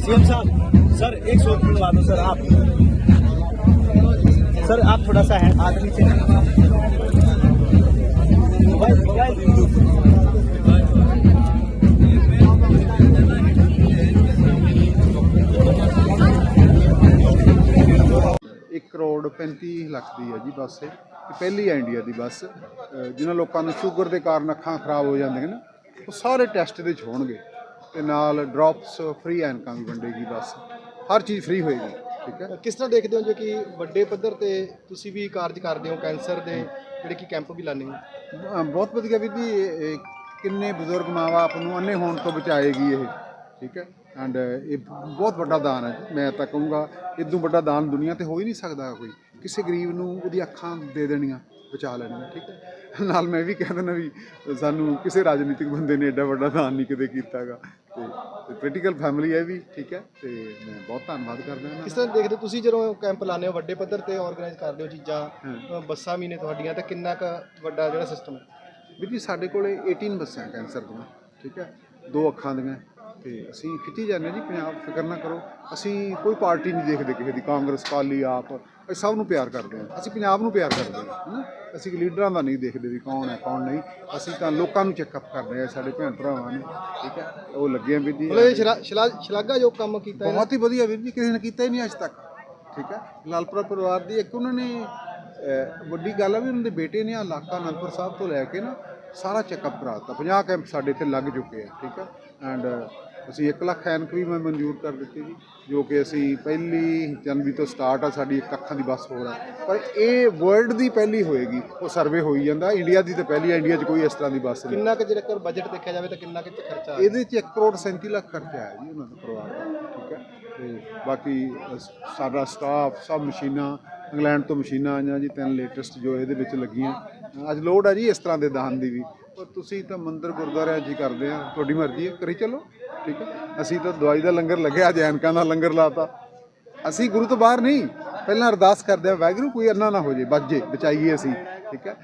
CM साहब sir एक शोध बनवा दो सर आप सर आप थोड़ा सा है आगे नीचे भाई, भाई, ਇੱਕ ਕਰੋੜ 35 ਲੱਖ ਦੀ ਹੈ ਜੀ ਬੱਸ ਇਹ ਇਹ ਪਹਿਲੀ ਹੈ ਇੰਡੀਆ ਦੀ ਬੱਸ ਅਹ ਜਿਨ੍ਹਾਂ ਲੋਕਾਂ ਨੂੰ ਸ਼ੂਗਰ ਦੇ ਕਾਰਨ ਅੱਖਾਂ ਖਰਾਬ ਹੋ ਜਾਂਦੀਆਂ ਨੇ ਉਹ ਸਾਰੇ ਟੈਸਟ ਇਹਦੇ 'ਚ ਹੋਣਗੇ ਤੇ ਨਾਲ ਡ੍ਰੌਪਸ ਫ੍ਰੀ ਐਨਕਾਂ ਵੀ ਵੰਡੇਗੀ ਬੱਸ। ਹਰ ਚੀਜ਼ ਫ੍ਰੀ ਹੋਏਗੀ ਠੀਕ ਹੈ? ਕਿਸ ਤਰ੍ਹਾਂ ਦੇਖਦੇ ਹੋ ਜੇ ਕਿ ਵੱਡੇ ਪੱਧਰ ਤੇ ਤੁਸੀਂ ਵੀ ਕਾਰਜ ਕਰਦੇ ਹੋ ਕੈਂਸਰ ਦੇ ਜਿਹੜੇ ਕਿ ਕੈਂਪ ਵੀ ਲਾਉਂਦੇ ਹੋ? ਬਹੁਤ ਵਧੀਆ ਵੀਰ ਜੀ ਕਿੰਨੇ ਬਜ਼ੁਰਗ ਮਾਂ-ਬਾਪ ਨੂੰ ਅੰਨੇ ਹੋਣ ਤੋਂ ਬਚਾਏਗੀ ਇਹ ਠੀਕ ਹੈ? ਐਂਡ ਇਹ ਬਹੁਤ ਵੱਡਾ ਦਾਨ ਹੈ। ਮੈਂ ਤਾਂ ਕਹੂੰਗਾ ਇਦੋਂ ਵੱਡਾ ਦਾਨ ਦੁਨੀਆ ਤੇ ਹੋ ਹੀ ਨਹੀਂ ਸਕਦਾ ਕੋਈ। ਕਿਸੇ ਗਰੀਬ ਨੂੰ ਉਹਦੀ ਅੱਖਾਂ ਦੇ ਦੇਣੀਆਂ ਬਚਾ ਲੈਣੀਆਂ ਠੀਕ ਹੈ? ਨਾਲ ਮੈਂ ਵੀ ਕਹਿ ਦਿੰਦਾ ਵੀ ਸਾਨੂੰ ਕਿਸੇ ਰਾਜਨੀਤਿਕ ਬੰਦੇ ਨੇ ਐਡਾ ਵੱਡਾ ਦਾਨ ਨਹੀਂ ਕਦੇ ਕੀਤਾਗਾ। ਤੇ ਪੋਲੀਟੀਕਲ ਫੈਮਿਲੀ ਹੈ ਵੀ ਠੀਕ ਹੈ? ਤੇ ਮੈਂ ਬਹੁਤ ਧੰਨਵਾਦ ਕਰਦਾ ਇਹਨਾਂ ਕਿਸ ਤਰ੍ਹਾਂ ਦੇਖਦੇ ਹੋ ਤੁਸੀਂ ਜਦੋਂ ਕੈਂਪ ਲਾਉਂਦੇ ਹੋ ਵੱਡੇ ਪੱਧਰ ਤੇ ਆਰਗੇਨਾਈਜ਼ ਕਰਦੇ ਹੋ ਚੀਜ਼ਾਂ ਹਾਂ। ਬੱਸਾਂ ਵੀ ਨੇ ਤੁਹਾਡੀਆਂ ਤਾਂ ਕਿੰਨਾ ਕੁ ਵੱਡਾ ਜਿਹੜਾ ਸਿਸਟਮ ਹੈ? ਵੀਰ ਜੀ ਸਾਡੇ ਕੋਲੇ 18 ਬੱਸਾਂ ਕੈਂਸਰ ਦੀਆਂ ਠੀਕ ਹੈ? ਦੋ ਅੱਖਾਂ ਦੀਆਂ ਤੇ ਅਸੀਂ ਖਿੱਚੀ ਜਾਂਦੇ ਜੀ ਪੰਜਾਬ ਫਿਕਰ ਨਾ ਕਰੋ। ਅਸੀਂ ਕੋਈ ਪਾਰਟੀ ਨਹੀਂ ਦੇਖਦੇ ਕਿਸੇ ਦੀ ਕਾਂਗਰਸ ਕਾਲੀ ਆਪ। ਅਸੀਂ ਸਭ ਨੂੰ ਪਿਆਰ ਕਰਦੇ ਹਾਂ। ਅਸੀਂ ਪੰਜਾਬ ਨੂੰ ਪਿਆਰ ਕਰਦੇ ਹਾਂ ਹਨਾ? ਅਸੀਂ ਲੀਡਰਾਂ ਦਾ ਨਹੀਂ ਦੇਖਦੇ ਵੀ ਕੌਣ ਹੈ ਕੌਣ ਨਹੀਂ। ਅਸੀਂ ਤਾਂ ਲੋਕਾਂ ਨੂੰ ਚੈੱਕਅਪ ਕਰਦੇ ਹਾਂ ਸਾਡੇ ਭੈਣ ਭਰਾਵਾਂ ਨੇ ਠੀਕ ਹੈ? ਉਹ ਲੱਗੇ ਆ ਵੀਰ ਜੀ ਮਤਲਬ ਇਹ ਸ਼ਲਾ- ਸ਼ਲਾ- ਸ਼ਲਾਘਾਯੋਗ ਕੰਮ ਕੀਤਾ ਹੈ ਬਹੁਤ ਹੀ ਵਧੀਆ ਵੀਰ ਜੀ ਕਿਸੇ ਨੇ ਕੀਤਾ ਹੀ ਨਹੀਂ ਅੱਜ ਤੱਕ ਠੀਕ ਹੈ? ਲਾਲਪੁਰਾ ਪਰਿਵਾਰ ਦੀ ਇੱਕ ਉਹਨਾਂ ਨੇ ਵੱਡੀ ਗੱਲ ਆ ਵੀ ਉਹਨਾਂ ਦੇ ਬੇਟੇ ਨੇ ਇਲਾਕਾ ਅਨੰਦਪੁਰ ਸਾਹਿਬ ਤੋਂ ਲੈ ਕੇ ਨਾ ਸਾਰਾ ਚੈੱਕਅਪ ਕਰਾਤਾ 50 ਕੈਂਪ ਸਾਡੇ ਇੱਥੇ ਲੱਗ ਚੁੱਕੇ ਆ ਠੀਕ ਹੈ ਐਂਡ ਅਸੀਂ 1 ਲੱਖ ਐਨਕ ਵੀ ਮੈਂ ਮਨਜ਼ੂਰ ਕਰ ਦਿੱਤੀ ਜੀ ਜੋ ਕਿ ਅਸੀਂ ਪਹਿਲੀ ਜਨਵਰੀ ਤੋਂ ਸਟਾਰਟ ਆ ਸਾਡੀ ਇੱਕ ਅੱਖਾਂ ਦੀ ਬੱਸ ਹੋ ਹੈ ਪਰ ਇਹ ਵਰਲਡ ਦੀ ਪਹਿਲੀ ਹੋਏਗੀ ਉਹ ਸਰਵੇ ਹੋਈ ਜਾਂਦਾ। ਇੰਡੀਆ ਦੀ ਤਾਂ ਪਹਿਲੀ ਹੈ ਇੰਡੀਆ 'ਚ ਕੋਈ ਇਸ ਤਰ੍ਹਾਂ ਦੀ ਬੱਸ ਨਹੀਂ। ਕਿੰਨਾ ਕੁ ਜੇਕਰ ਬਜਟ ਦੇਖਿਆ ਜਾਵੇ ਤਾਂ ਕਿੰਨਾ ਕੁ ਖਰਚਾ ਆ? ਇਹਦੇ 'ਚ 1 ਕਰੋੜ 37 ਲੱਖ ਖਰਚਾ ਆਇਆ ਜੀ ਉਹਨਾਂ ਦੇ ਪਰਿਵਾਰ ਦਾ ਠੀਕ ਹੈ ਤੇ ਬਾਕੀ ਸਾਡਾ ਸਟਾਫ ਸਭ ਮਸ਼ੀਨਾਂ ਇੰਗਲੈਂਡ ਤੋਂ ਮਸ਼ੀਨਾਂ ਆਈਆਂ ਜੀ ਤਿੰਨ ਲੇਟੈਸਟ ਜੋ ਇਹਦੇ ਵਿੱਚ ਲੱਗੀਆਂ। ਅੱਜ ਲੋੜ ਹੈ ਜੀ ਇਸ ਤਰ੍ਹਾਂ ਦੇ ਦਾਨ ਦੀ ਵੀ। ਪਰ ਤੁਸੀਂ ਤਾਂ ਮੰਦਰ ਗੁਰਦੁਆਰਿਆਂ ਜੀ ਕਰਦੇ ਆ, ਤੁਹਾਡੀ ਮਰਜ਼ੀ ਹੈ ਕਰੀ ਚਲੋ, ਠੀਕ ਹੈ ਅਸੀਂ ਤਾਂ ਦਵਾਈ ਦਾ ਲੰਗਰ ਲੱਗਿਆ ਜੈਨਕਾਂ ਦਾ ਲੰਗਰ ਲਾਤਾ। ਅਸੀਂ ਗੁਰੂ ਤੋਂ ਬਾਹਰ ਨਹੀਂ, ਪਹਿਲਾਂ ਅਰਦਾਸ ਕਰਦੇ ਆ, ਵਾਹਿਗੁਰੂ ਕੋਈ ਅੰਨਾ ਨਾ ਹੋ ਜੇ, ਬਚ ਜੇ, ਬਚਾਈਏ ਅਸੀਂ, ਠੀਕ ਹੈ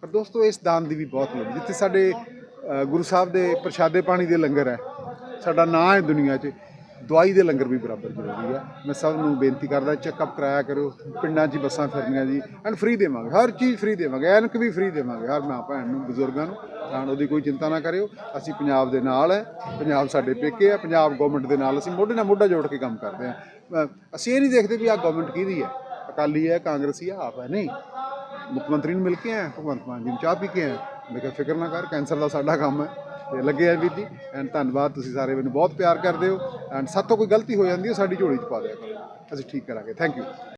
ਪਰ ਦੋਸਤੋ, ਇਸ ਦਾਨ ਦੀ ਵੀ ਬਹੁਤ ਲੋੜ ਜਿੱਥੇ ਸਾਡੇ ਗੁਰੂ ਸਾਹਿਬ ਦੇ ਪ੍ਰਸ਼ਾਦੇ ਪਾਣੀ ਦੇ ਲੰਗਰ ਹੈ ਸਾਡਾ ਨਾਂ ਹੈ ਦੁਨੀਆ 'ਚ। ਦਵਾਈ ਦੇ ਲੰਗਰ ਵੀ ਬਰਾਬਰ ਜ਼ਰੂਰੀ ਹੈ। ਮੈਂ ਸਭ ਨੂੰ ਬੇਨਤੀ ਕਰਦਾ ਚੈੱਕਅਪ ਕਰਾਇਆ ਕਰੋ ਪਿੰਡਾਂ 'ਚ ਹੀ ਬੱਸਾਂ ਫਿਰਨੀਆਂ ਜੀ। ਐਂਡ ਫ੍ਰੀ ਦੇਵਾਂਗੇ, ਹਰ ਚੀਜ਼ ਫ੍ਰੀ ਦੇਵਾਂਗੇ। ਐਨਕ ਵੀ ਫ੍ਰੀ ਦੇਵਾਂਗੇ, ਹਰ ਮਾਂ ਭੈਣ ਨੂੰ, ਬਜ਼ੁਰਗਾਂ ਨੂੰ। ਤਾਂ ਉਹਦੀ ਕੋਈ ਚਿੰਤਾ ਨਾ ਕਰਿਓ। ਅਸੀਂ ਪੰਜਾਬ ਦੇ ਨਾਲ ਹੈ। ਪੰਜਾਬ ਸਾਡੇ ਪੇਕੇ ਹੈ। ਪੰਜਾਬ ਗਵਰਨਮੈਂਟ ਦੇ ਨਾਲ ਅਸੀਂ ਮੋਢੇ ਨਾਲ ਮੋਢਾ ਜੋੜ ਕੇ ਕੰਮ ਕਰਦੇ ਹਾਂ। ਅਸੀਂ ਇਹ ਨਹੀਂ ਦੇਖਦੇ ਵੀ ਆਹ ਗਵਰਨਮੈਂਟ ਕਿਹਦੀ ਹੈ। ਅਕਾਲੀ ਹੈ, ਕਾਂਗਰਸੀ ਹੈ, ਆਪ ਹੈ। ਨਹੀਂ। ਮੁੱਖ ਮੰਤਰੀ ਨੂੰ ਮਿਲ ਕੇ ਆਏ ਭਗਵੰਤ ਮਾਨ ਜੀ ਨੂੰ ਚਾਹ ਪੀ ਕੇ ਆਏ ਮੈਂ ਕਿਹਾ, ਫਿਕਰ ਨਾ ਕਰ, ਕੈਂਸਰ ਦਾ ਸਾਡਾ ਕੰਮ ਹੈ। ਤੇ ਲੱਗੇ ਆ ਵੀਰ ਜੀ ਐਂਡ ਧੰਨਵਾਦ, ਤੁਸੀਂ ਸਾਰੇ ਮੈਨੂੰ ਬਹੁਤ ਪਿਆਰ ਕਰਦੇ ਹੋ ਐਂਡ ਸਾਤੋਂ ਕੋਈ ਗਲਤੀ ਹੋ ਜਾਂਦੀ ਹੈ, ਸਾਡੀ ਝੋਲੀ 'ਚ ਪਾ ਦਿਆ ਕਰੋ। ਅਸੀਂ ਠੀਕ ਕਰਾਂਗੇ ਥੈਂਕ ਯੂ